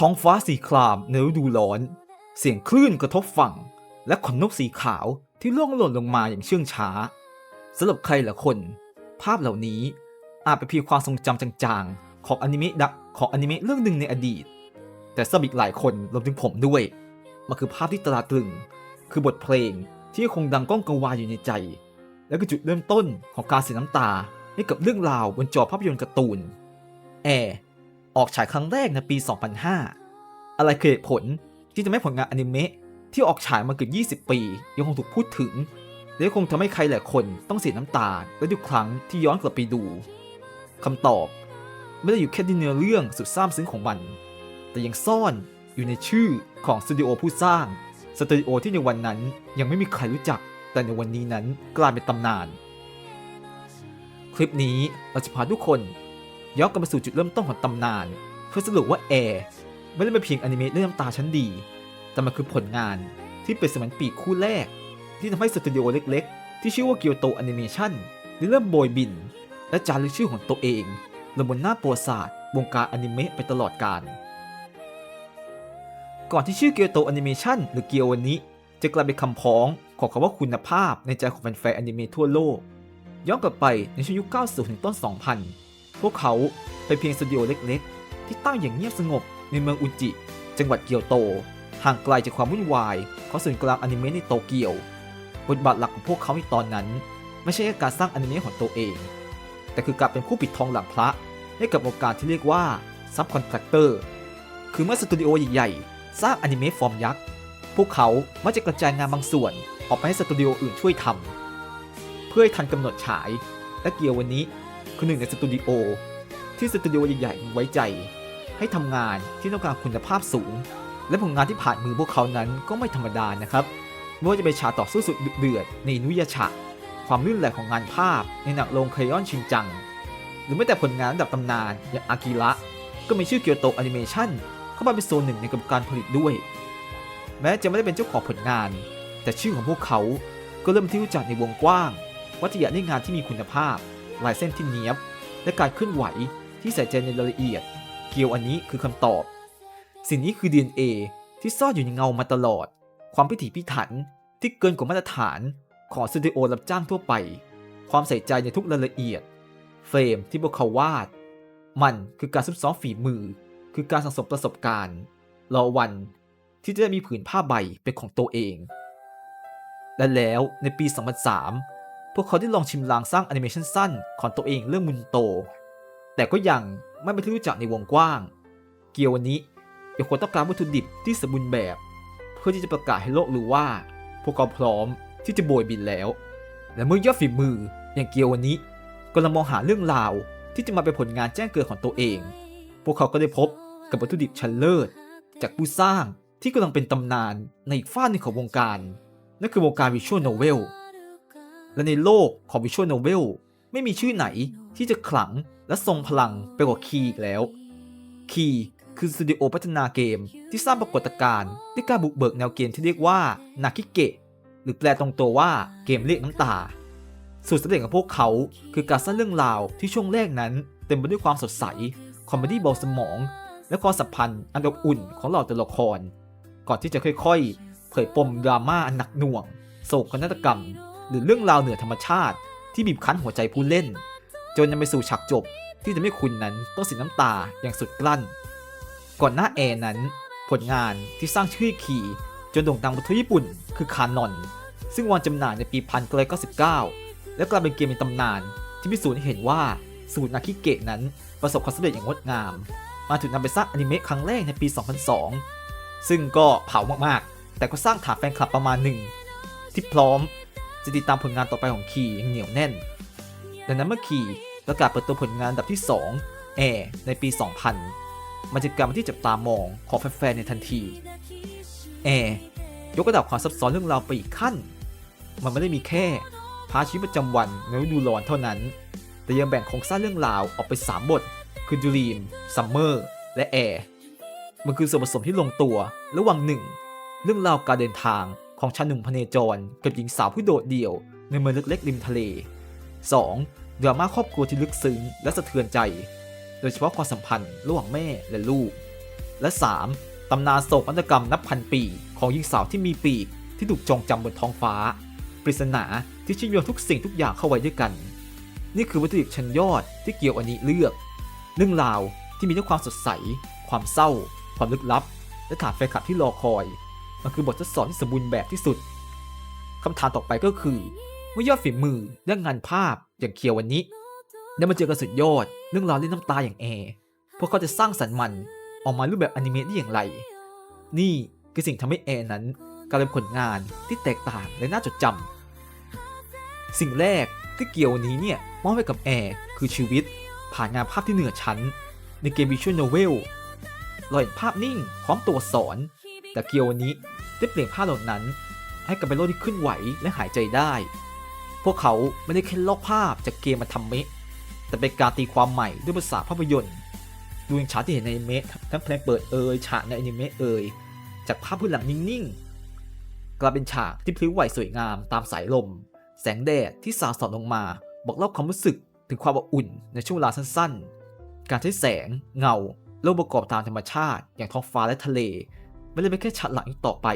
ท้องฟ้าสีครามในฤดูร้อน เสียงคลื่นกระทบฝั่ง และขนนกสีขาวที่ล่วงหล่นลงมาอย่างเชื่องช้าสำหรับใครหลายคน ภาพเหล่านี้อาจเป็นเพียงความทรงจำจางๆ ของอนิเมะดักของอนิเมะเรื่องหนึ่งในอดีต แต่สำหรับอีกหลายคนรวมถึงผมด้วย มันคือภาพที่ตราตรึง คือบทเพลงที่คงดังก้องกังวานอยู่ในใจ และก็จุดเริ่มต้นของการเสียน้ำตาให้กับเรื่องราวบนจอภาพยนตร์การ์ตูน แอร์ ออกฉายครั้งแรกในปี 2005 อะไรคือเหตุผลที่จะไม่ผลงานอนิเมะที่ออกฉายมาเกือบ20 ปี ยังคงถูกพูดถึง และคงทำให้ใครหลายคนต้องเสียน้ำตาและทุกครั้งที่ย้อนกลับไปดูคำตอบไม่ได้อยู่แค่ที่เนื้อเรื่องสุดซาบซึ้งของมัน แต่ยังซ่อนอยู่ในชื่อของสตูดิโอผู้สร้าง สตูดิโอที่ในวันนั้นยังไม่มีใครรู้จัก แต่ในวันนี้นั้นกลายเป็นตำนาน คลิปนี้เราจะพาทุกคน ย้อนกลับมาสู่จุดเริ่มต้นของตำนาน เพื่อสรุปว่าแอร์ไม่ได้เป็นเพียงอนิเมะเรื่องน้ำตาชั้นดี แต่มันคือผลงานที่เป็นสมันปีกคู่แรก ที่ทำให้สตูดิโอเล็กๆ ที่ชื่อว่าเกียวโตแอนิเมชันได้เริ่มโบยบิน และจารึกชื่อของตัวเองลงบนหน้าประวัติศาสตร์วงการอนิเมะไปตลอดกาลก่อนที่ชื่อเกียวโตแอนิเมชันหรือเกียววันนี้จะกลายเป็นคำพ้องของคำว่าคุณภาพในใจของแฟนๆอนิเมะทั่วโลก ย้อนกลับไปในช่วงยุค 90 ถึงต้น 2000 พวกเขาเป็นเพียงสตูดิโอเล็กๆ ที่ตั้งอย่างเงียบสงบในเมืองอุจิ จังหวัดเกียวโต ห่างไกลจากความวุ่นวายของศูนย์กลางอนิเมะในโตเกียว บทบาทหลักของพวกเขาในตอนนั้น ไม่ใช่แค่การสร้างอนิเมะของตัวเอง แต่คือการเป็นผู้ปิดทองหลังพระให้กับวงการที่เรียกว่าซับคอนแทคเตอร์คือเมื่อสตูดิโอใหญ่ๆ สร้างอนิเมะฟอร์มยักษ์ พวกเขามักจะกระจายงานบางส่วนออกไปให้สตูดิโออื่นช่วยทำเพื่อให้ทันกำหนดฉาย และเกียววันนี้ คือหนึ่งในสตูดิโอที่สตูดิโอใหญ่ๆไว้ใจ ให้ทำงานที่ต้องการคุณภาพสูง และผลงานที่ผ่านมือพวกเขานั้นก็ไม่ธรรมดานะครับไม่ว่าจะเป็นฉากต่อสู้สุดเดือดในนุยชะความลื่นไหลของงานภาพในหนังโรงเคยอนชินจัง หรือแม้แต่ผลงานระดับตำนานอย่างอากิระก็มีชื่อเกียวโตแอนิเมชันเข้ามาเป็นโซนหนึ่งในกระบวนการผลิตด้วย แม้จะไม่ได้เป็นเจ้าของผลงาน แต่ชื่อของพวกเขาก็เริ่มที่รู้จักในวงกว้าง ว่าจะอยากได้งานที่มีคุณภาพ ลายเส้นที่เนี้ยบ และการเคลื่อนไหวที่ใส่ใจในรายละเอียด เกียวอันนี้คือคำตอบ สิ่งนี้คือ DNA ที่ซ่อนอยู่ในเงามาตลอด ความพิถีพิถันที่เกินกว่ามาตรฐานของสตูดิโอรับจ้างทั่วไป ความใส่ใจในทุกรายละเอียด เฟรมที่พวกเขาวาด มันคือการซุบซ้อมฝีมือ คือการสังสมประสบการณ์รอวันที่จะได้มีผืนผ้าใบเป็นของตัวเอง และแล้วในปี 2003 พวกเขาได้ลองชิมลางสร้างแอนิเมชันสั้นของตัวเองเรื่องมุนโต แต่ก็ยังไม่เป็นที่รู้จักในวงกว้าง เกียววันนี้ยังคงต้องการวัตถุดิบที่สมบูรณ์แบบ เพื่อที่จะประกาศให้โลกรู้ว่า พวกเขาพร้อมที่จะโบยบินแล้ว และเมื่อยอดฝีมืออย่างเกียววันนี้กำลังมองหาเรื่องราวที่จะมาเป็นผลงานแจ้งเกิดของตัวเอง พวกเขาก็ได้พบกับวัตถุดิบชั้นเลิศ จากผู้สร้างที่กำลังเป็นตำนานในอีกฝ้าหนึ่งของวงการ นั่นคือวงการวิชวลโนเวล และในโลกของวิชวลโนเวลไม่มีชื่อไหนที่จะขลังและทรงพลังไปกว่าคีอีกแล้ว คีคือสตูดิโอพัฒนาเกมที่สร้างปรากฏการณ์ด้วยการบุกเบิกแนวเกมที่เรียกว่านาคิเกะหรือแปลตรงตัวว่าเกมเรียกน้ำตา สูตรสำเร็จของพวกเขาคือการสร้างเรื่องราวที่ช่วงแรกนั้น เต็มไปด้วยความสดใส คอมเมดี้เบาสมอง และความสัมพันธ์อันอบอุ่นของเหล่าตัวละคร ก่อนที่จะค่อยๆ เผยปมดราม่าอันหนักหน่วง โศกนาฏกรรม หรือเรื่องราวเหนือธรรมชาติที่บีบคั้นหัวใจผู้เล่น จนนำไปสู่ฉากจบที่จะไม่คุณนั้นต้องเสียน้ำตาอย่างสุดกลั้น ก่อนหน้าแอร์นั้น ผลงานที่สร้างชื่อขี่จนโด่งดังบนทั่วญี่ปุ่น คือคานอน ซึ่งวางจำหน่ายในปี 1999 และกลายเป็นเกมในตำนาน ที่พิสูจน์ให้เห็นว่าสูตรนาคิเกะนั้นประสบความสำเร็จอย่างงดงาม มาถึงนำไปสร้างอนิเมะครั้งแรกในปี 2002 ซึ่งก็เผามากๆ แต่ก็สร้างฐานแฟนคลับประมาณหนึ่งที่พร้อม จะติดตามผลงานต่อไปของคีอย่างเหนียวแน่น ดังนั้นเมื่อคีประกาศเปิดตัวผลงานดับที่ 2 แอร์ในปี 2000 มันจะกลายเป็นที่จับตามองของแฟนๆในทันที แอร์ยกระดับความซับซ้อนเรื่องราวไปอีกขั้น มันไม่ได้มีแค่พาชีวิตประจำวันในฤดูร้อนเท่านั้น แต่ยังแบ่งโครงสร้างเรื่องราวออกเป็น3บท คือดูรีมซัมเมอร์ และแอร์ มันคือส่วนผสมที่ลงตัวระหว่างหนึ่งเรื่องราวการเดินทาง ของชายหนุ่มพเนจรกับหญิงสาวผู้โดดเดี่ยว ในเมืองเล็กๆริมทะเล 2. ดราม่าครอบครัวที่ลึกซึ้งและสะเทือนใจ โดยเฉพาะความสัมพันธ์ระหว่างแม่และลูก และ 3. ตำนานโศกนาฏกรรมนับพันปี ของหญิงสาวที่มีปีกที่ถูกจองจำบนท้องฟ้า ปริศนาที่เชื่อมโยงทุกสิ่งทุกอย่างเข้าไว้ด้วยกัน นี่คือวัตถุดิบชั้นยอดที่เกี่ยวอันนี้เลือก เรื่องราวที่มีทั้งความสดใส ความเศร้า ความลึกลับ และฐานแฟนคลับที่รอคอย มันคือบททดสอบที่สมบูรณ์แบบที่สุดคำถามต่อไปก็คือเมื่อยอดฝีมือและงานภาพอย่างเคียววันนี้ได้มาเจอกันสุดยอดเรื่องราวเล่นน้ำตาอย่างแอร์พวกเขาจะสร้างสรรค์มันออกมารูปแบบอนิเมะได้อย่างไร นี่คือสิ่งทำให้แอร์นั้นกลายเป็นผลงานที่แตกต่างและน่าจดจำสิ่งแรกที่เกียววันนี้เนี่ยมอบให้กับแอร์คือชีวิต ผ่านงานภาพที่เหนือชั้น ในเกมวิชวลโนเวลเราเห็นภาพนิ่งพร้อมตัวสอน แต่เกียววันนี้ ได้เปลี่ยนภาพเหล่านั้น ให้กลายเป็นโลกที่เคลื่อนไหวและหายใจได้ พวกเขาไม่ได้แค่ลอกภาพจากเกมมาทำเมะ แต่เป็นการตีความใหม่ด้วยภาษาภาพยนตร์ ดูอย่างฉากที่เห็นในเมะทั้งเพลงเปิดเอ่ยฉากในอนิเมะเอ่ยจากภาพพื้นหลังนิ่งๆ กลายเป็นฉากที่พลิ้วไหวสวยงามตามสายลม แสงแดดที่สาดส่องลงมา บอกเล่าความรู้สึกถึงความอบอุ่นในช่วงเวลาสั้นๆ การใช้แสง เงาและประกอบตามธรรมชาติ อย่างท้องฟ้าและทะเล ไม่ได้เป็นแค่ฉากหลังอีกต่อไป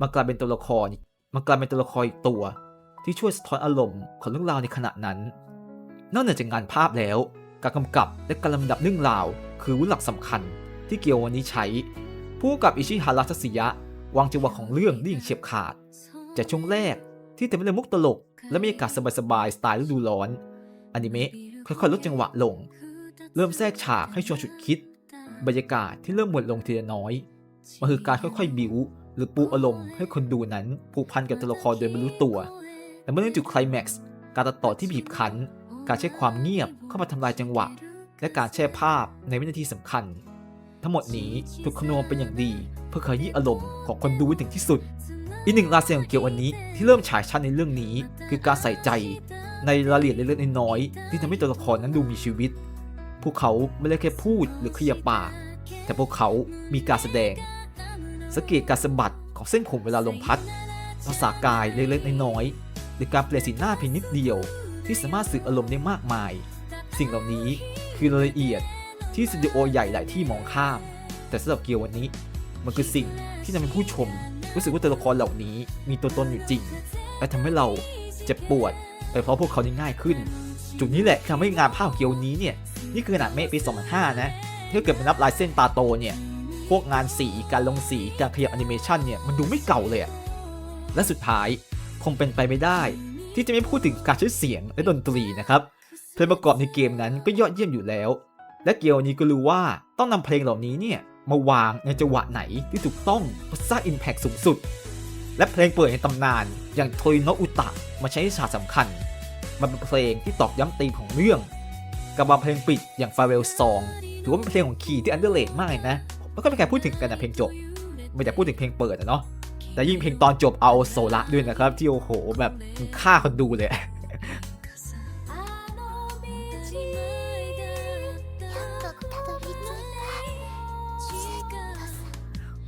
มันกลายเป็นตัวละคร มันกลายเป็นตัวละครอีกตัว ที่ช่วยสะท้อนอารมณ์ของเรื่องราวในขณะนั้น นอกเหนือจากงานภาพแล้ว การกำกับและการลำดับเรื่องราว คือวุฒิหลักสำคัญที่เกียววันนี้ใช้ ผู้กำกับอิชิฮาระทัศยะ วางจังหวะของเรื่องได้อย่างเฉียบขาด จากช่วงแรกที่เต็มไปด้วยมุกตลก และบรรยากาศสบายๆสไตล์ฤดูร้อนอนิเมะค่อยๆลดจังหวะลง เริ่มแทรกฉากให้ชวนฉุดคิด บรรยากาศที่เริ่มหมดลงทีละน้อย มันคือการค่อยๆ บิวหรือปูอารมณ์ให้คนดูนั้นผูกพันกับตัวละครโดยไม่รู้ตัว แต่เมื่อถึงจุดไคลแม็กซ์การตัดต่อที่บีบคั้น การใช้ความเงียบเข้ามาทำลายจังหวะ และการแช่ภาพในวินาทีสำคัญ ทั้งหมดนี้ถูกคำนวณเป็นอย่างดี เพื่อขยี้อารมณ์ของคนดูถึงที่สุด อีกหนึ่งลายเซ็นของเกียววันนี้ที่เริ่มฉายชัดในเรื่องนี้ คือการใส่ใจในรายละเอียดเล็กๆน้อยๆที่ทำให้ตัวละครนั้นดูมีชีวิต พวกเขาไม่ได้แค่พูดหรือขยับปาก แต่พวกเขามีการแสดง สังเกตการสะบัดของเส้นผมเวลาลมพัด ภาษากายเล็กๆน้อยๆหรือการเปลี่ยนสีหน้าเพียงนิดเดียว ที่สามารถสื่ออารมณ์ได้มากมาย สิ่งเหล่านี้คือรายละเอียดที่สตูดิโอใหญ่หลายที่มองข้าม แต่สำหรับเกียววันนี้ มันคือสิ่งที่ทำให้ผู้ชม รู้สึกว่าตัวละครเหล่านี้มีตัวตนอยู่จริง และทำให้เราเจ็บปวดไปเพราะพวกเขาได้ง่ายขึ้น จุดนี้แหละทำให้งานภาพเกียวนี้เนี่ยนี่คือขนาดเมฆปี 2005 นะถ้าเกิดเป็นนับลายเส้นตาโตเนี่ย พวกงานสีการลงสีการขยับแอนิเมชันเนี่ยมันดูไม่เก่าเลยอะและสุดท้ายคงเป็นไปไม่ได้ ที่จะไม่พูดถึงการใช้เสียงและดนตรีนะครับเพลงประกอบในเกมนั้นก็ยอดเยี่ยมอยู่แล้ว และเกียวนี้ก็รู้ว่าต้องนำเพลงเหล่านี้เนี่ยมาวางในจังหวะไหนที่ถูกต้องเพื่อสร้างอิมแพคสูงสุด และเพลงเปิดในตำนานอย่างโทยโนอุตะมาใช้ในฉากสำคัญ มันเป็นเพลงที่ตอกย้ำธีมของเรื่อง กับบางเพลงปิดอย่าง Farewell Song ถือว่าเป็นเพลงของคีที่อันเดอร์เลดมากเลยนะ มันก็เป็นการพูดถึงกันนะเพลงจบไม่แต่พูดถึงเพลงเปิดนะเนาะแต่ยิ่งเพลงตอนจบเอาโซละด้วยนะครับ ที่โอ้โหแบบฆ่าคนดูเลย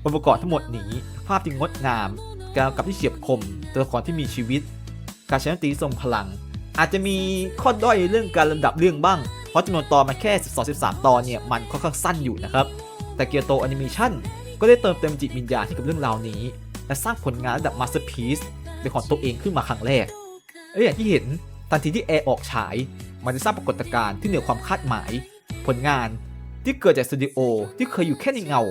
องค์ประกอบทั้งหมดนี้ ภาพที่งดงามการกับที่เฉียบคม ตัวละครที่มีชีวิต การใช้ดนตรีทรงพลัง อาจจะมีข้อด้อยเรื่องการลำดับเรื่องบ้าง เพราะจำนวนตอนมันแค่ 12-13 ตอนเนี่ย มันค่อนข้างสั้นอยู่นะครับ แต่เกียวโตแอนิเมชันก็ได้เติมเต็มจิตวิญญาณให้กับเรื่องราวนี้ และสร้างผลงานระดับมาสเตอร์พีซเป็นของตัวเองขึ้นมาครั้งแรกและอย่างที่เห็นทันทีที่แอร์ออกฉาย มันจะสร้างปรากฏการณ์ที่เหนือความคาดหมาย ผลงานที่เกิดจากสตูดิโอที่เคยอยู่แค่ในเงา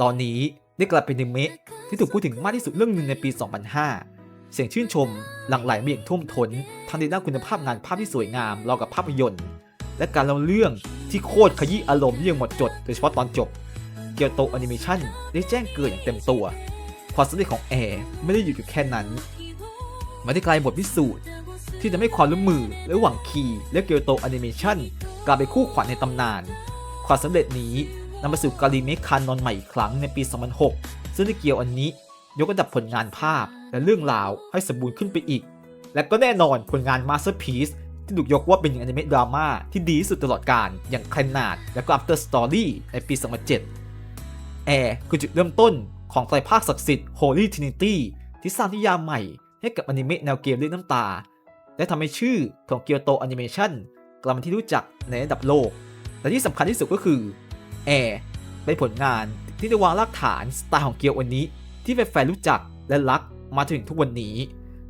ตอนนี้ได้กลายเป็นนิเมะที่ถูกพูดถึงมากที่สุดเรื่องหนึ่งในปี 2005 เสียงชื่นชมหลั่งไหลมาอย่างท่วมท้นทั้งในด้านคุณภาพงานภาพที่สวยงามราวกับภาพยนตร์ และการเล่าเรื่องที่โคตรขยี้อารมณ์ที่ยังหมดจดโดยเฉพาะตอนจบ เกียวโตแอนิเมชันได้แจ้งเกิดอย่างเต็มตัว ความสำเร็จของแอร์ไม่ได้อยู่อยู่แค่นั้น มันได้กลายบทพิสูจน์ที่จะให้ความร่วมมือระหว่างคีและเกียวโตแอนิเมชันกลายเป็นคู่ขวัญในตำนาน ความสำเร็จนี้นำมาสู่การรีเมคคานอนใหม่อีกครั้งในปี 2006 ซึ่งได้เกี่ยวอันนี้ ยกระดับผลงานภาพและเรื่องราวให้สมบูรณ์ขึ้นไปอีก และก็แน่นอนผลงานมาสเตอร์พีซที่ถูกยกว่าเป็นอนิเมะดราม่าที่ดีที่สุดตลอดกาลอย่างคลนาดและก็ After Story ในปี 2007 แอร์คือจุดเริ่มต้นของไตรภาคศักดิ์สิทธิ์ Holy Trinity ที่สร้างนิยามใหม่ให้กับอนิเมะแนวเกมเรื่องน้ำตา และทำให้ชื่อของเกียวโตแอนิเมชันกลายเป็นที่รู้จักในระดับโลก และที่สำคัญที่สุดก็คือแอร์เป็นผลงานที่ได้วางรากฐานสไตล์ของเกียววันนี้ ที่แฟนๆรู้จักและรักมาถึงทุกวันนี้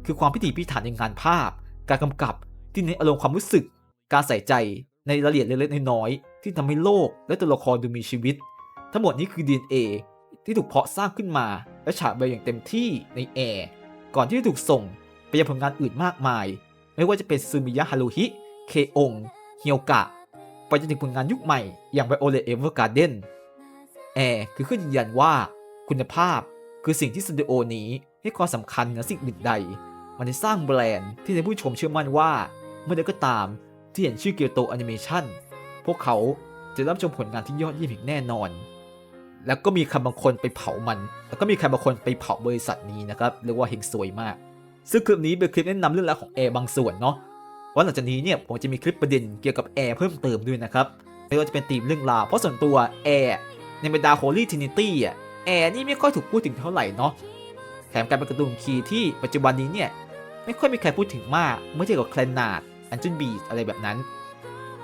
คือความพิถีพิถันในงานภาพ การกำกับที่เน้นอารมณ์ความรู้สึก การใส่ใจในรายละเอียดเล็กๆน้อยๆที่ทำให้โลกและตัวละครดูมีชีวิต ทั้งหมดนี้คือ DNA ที่ถูกเพาะสร้างขึ้นมา และฉายไปอย่างเต็มที่ในแอร์ก่อนที่จะถูกส่งไปยังผลงานอื่นมากมาย ไม่ว่าจะเป็นซูมิยะฮารุฮิ เคองเฮียวกะ ไปจนถึงผลงานยุคใหม่อย่าง Violet Evergarden แอร์คือเครื่องยืนยันว่าคุณภาพคือสิ่งที่สตูดิโอนี้ให้ความสำคัญเหนือสิ่งอื่นใด มันได้สร้างแบรนด์ที่ให้ผู้ชมเชื่อมั่นว่า เมื่อใดก็ตามที่เห็นชื่อเกียวโตแอนิเมชันพวกเขาจะรับชมผลงานที่ยอดเยี่ยมอย่างแน่นอน แล้วก็มีใครบางคนไปเผามัน แล้วก็มีใครบางคนไปเผาบริษัทนี้นะครับเรียกว่าเฮงซวยมาก ซึ่งคลิปนี้เป็นคลิปแนะนำเรื่องราวของแอร์บางส่วนเนาะว่าหลังจากนี้เนี่ยผมจะมีคลิปประเด็นเกี่ยวกับแอร์เพิ่มเติมด้วยนะครับไม่ว่าจะเป็นธีมเรื่องราวเพราะส่วนตัวแอร์ในบรรดาโฮลี่ทินิตี้อะแอร์นี่ไม่ค่อยถูกพูดถึงเท่าไหร่เนาะแถมการเป็นการ์ตูนคีย์ที่ปัจจุบันนี้เนี่ยไม่ค่อยมีใครพูดถึงมากเมื่อเทียบกับแคลนนาดอันจุนบีอะไรแบบนั้น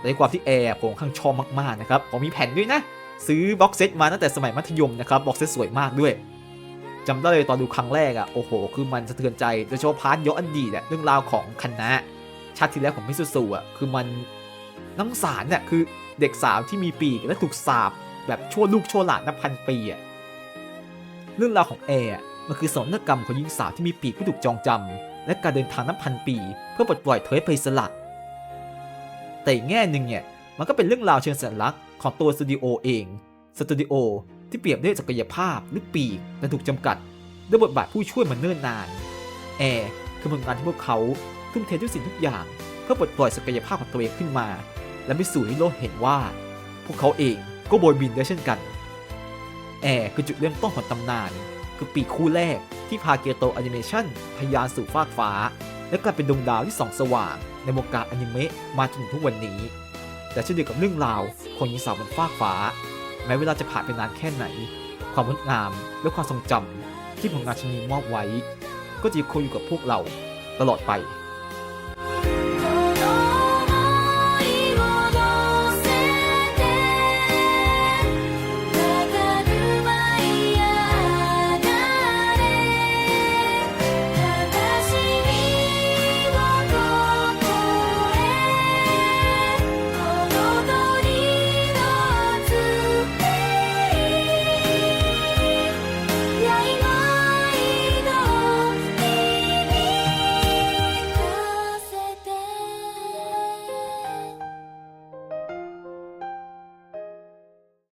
ในความที่แอร์ผมค่อนข้างชอบมากๆนะครับผมมีแผ่นด้วยนะ ซื้อบ็อกเซตมาตั้งแต่สมัยมัธยมนะครับบ็อกเซตสวยมากด้วยจำได้เลยตอนดูครั้งแรกอะ่ะโอ้โห คือมันสะเทือนใจโดยเฉพาะพาร์ทย้อนอดีตเรื่องราวของคณะ ชาติที่แล้วของมิสุสุอะคือมันน้ำสารเนี่ยคือเด็กสาวที่มีปีกและถูกสาบแบบชั่วลูกชั่วหลานนับพันปีอะเรื่องราวของแอร์มันคือสนกรรมของหญิงสาวที่มีปีกผู้ถูกจองจำและการเดินทางนับพันปี เพื่อปลดปล่อยเธอไปสละแต่อีกแง่หนึ่งเนี่ยมันก็เป็นเรื่องราวเชิงสัญลักษณ์ ของตัวสตูดิโอเอง สตูดิโอที่เปรียบด้วยศักยภาพหรือปีกและถูกจำกัดด้วยบทบาทผู้ช่วยมาเนิ่นนาน แอร์คือผลงานที่พวกเขาทุ่มเททุกสิ่งทุกอย่าง เพื่อปลดปล่อยศักยภาพของตัวเองขึ้นมา และพิสูจน์ให้โลกเห็นว่า พวกเขาเองก็โบยบินได้เช่นกัน แอร์คือจุดเริ่มต้นของตำนาน คือปีคู่แรกที่พาเกียโตแอนิเมชันทะยานสู่ฟากฟ้า และกลายเป็นดวงดาวที่ส่องสว่าง ในวงการอนิเมะมาจนถึงทุกวันนี้ แต่เช่นเดียวกับเรื่องราวของหญิงสาวบนฟากฟ้า แม้เวลาจะผ่านไปนานแค่ไหน ความงดงามและความทรงจำที่ผลงานชิ้นนี้มอบไว้ ก็จะคงอยู่กับพวกเราตลอดไป